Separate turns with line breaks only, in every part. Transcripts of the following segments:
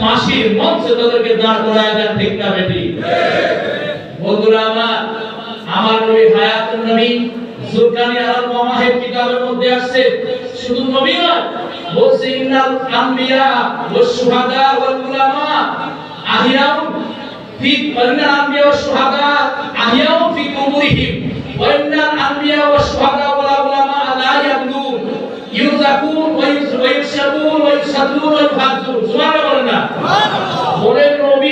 ফাঁসির মঞ্চে তাদেরকে দাঁড় করায় দেন ঠিক না বেটি। বন্ধুরা আমার আমার নবী হায়াতুন নবী সুলকানি আলাল মামাহের কিতাবের মধ্যে আসছে। শুধু নবী নয়, বলছে আম্বিয়া ওয়াস সুহাদা ওয়াল উলামা আহিয়াউ ফি ইন্নাল আম্বিয়া ওয়াস সুহাদা আহিয়াউ ফি কুবুরিহিম ওয়া আম্বিয়া ওয়াস সুহাদা ওয়াল উলামা লা ইয়াবলুন ইউযাকুন ওয়া ইউসাবুন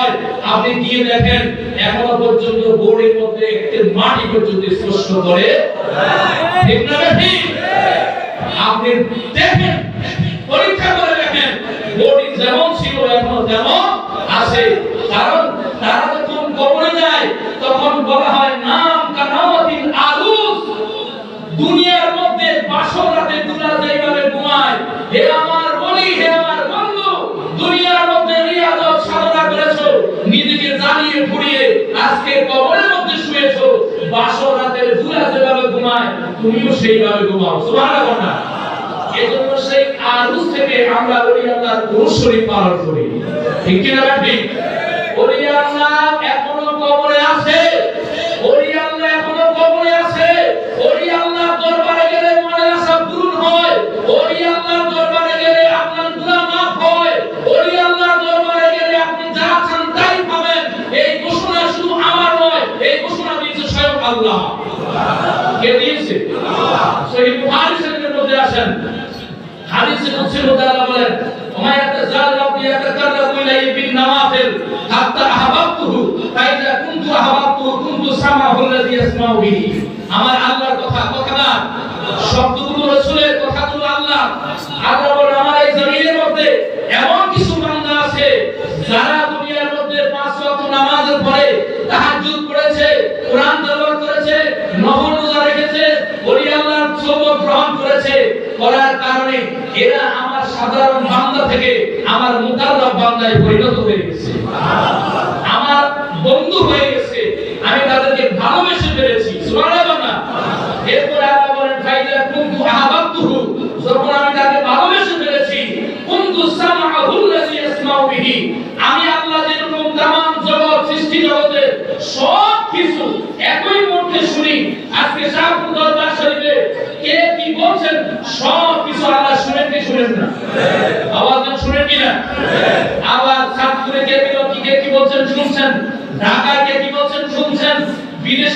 হয়, আপনি গিয়ে দেখেন, এখনও পর্যন্ত বোর্ডের মধ্যে একটি মাটি পর্যন্ত স্পর্শ করে না আপনি দেখেন, পরীক্ষা করে দেখেন বডি যেমন ছিল, এখন তেমন আছে। কারণ তারা যখন কবরে যায়, তখন বলা হয় নাম কানামাতিল আরুস দুনিয়ার মধ্যে বাসর রাতে তোমরা যেভাবে ঘুমায় হে আমার বলি হে আমার বন্ধু দুনিয়ার মধ্যে রিয়াজত সাধনা করেছ নিজেকে জ্বালিয়ে পুড়িয়ে আজকে কবরের মধ্যে শুয়েছো, বাসর রাতের দুরা যেভাবে ঘুমায়, তুমিও সেইভাবে ঘুমাও। সুবহানাল্লাহ। এজন্য সেই আরুস থেকে আমরা ওলি আল্লাহর অনুসরী পালন করি। ঠিক কি না ঠিক? ওলি আল্লাহ এখনও কবরে আছে। ওলি আল্লাহ। কে দিয়েছে? সহিহ বুখারী শরীফের মধ্যে আসেন। হাদিসে কুদসি মধ্যে আল্লাহ বলেন, ওমা ইয়াতাজাল রাব্বি ইয়াতাকাররাবু ইলাইহি বিন নওয়াফিল হাত্তা আহবাবতুহু, ফাইজা কুনতু আহবাবতুহু কুনতু সামাহু আল্লাযী ইয়াসমাউ বিহি। আমার আল্লাহর কথা কথা না। শব্দগুলো রাসূলের কথাগুলো আল্লাহ। আল্লাহ বলেন, আমার এই জমিনের মধ্যে এমন কিছু বান্দা আছে যারা গ্রহণ করেছে করার কারণে এরা আমার সাধারণ থেকে আমার পরিণত হয়ে গেছে। আমার বন্ধু হয়ে গেছে। আমি তাদেরকে ভালোবেসে সুবহানাল্লাহ না এরপর আল্লাহ বলেন ফাইদা কুনতু আহাবাতুহু যখন আমি তাকে ভালোবেসে ফেলেছি কুনতু সামাআহু আল্লাযী ইয়াসমাউ বিহি আমি আল্লাহ যেরকম তামাম জগৎ সৃষ্টি জগতের সব কিছু একই মুহূর্তে শুনি আজকে শাহপুর দরবার শরীফে কে কি বলছেন? সব কিছু আল্লাহ শুনেন কি শুনেন না? আওয়াজ শুনেন কি না? আবার করে কে কি কে কি বলছেন শুনছেন? ঢাকা কে কি বলছেন শুনছেন? বিদেশে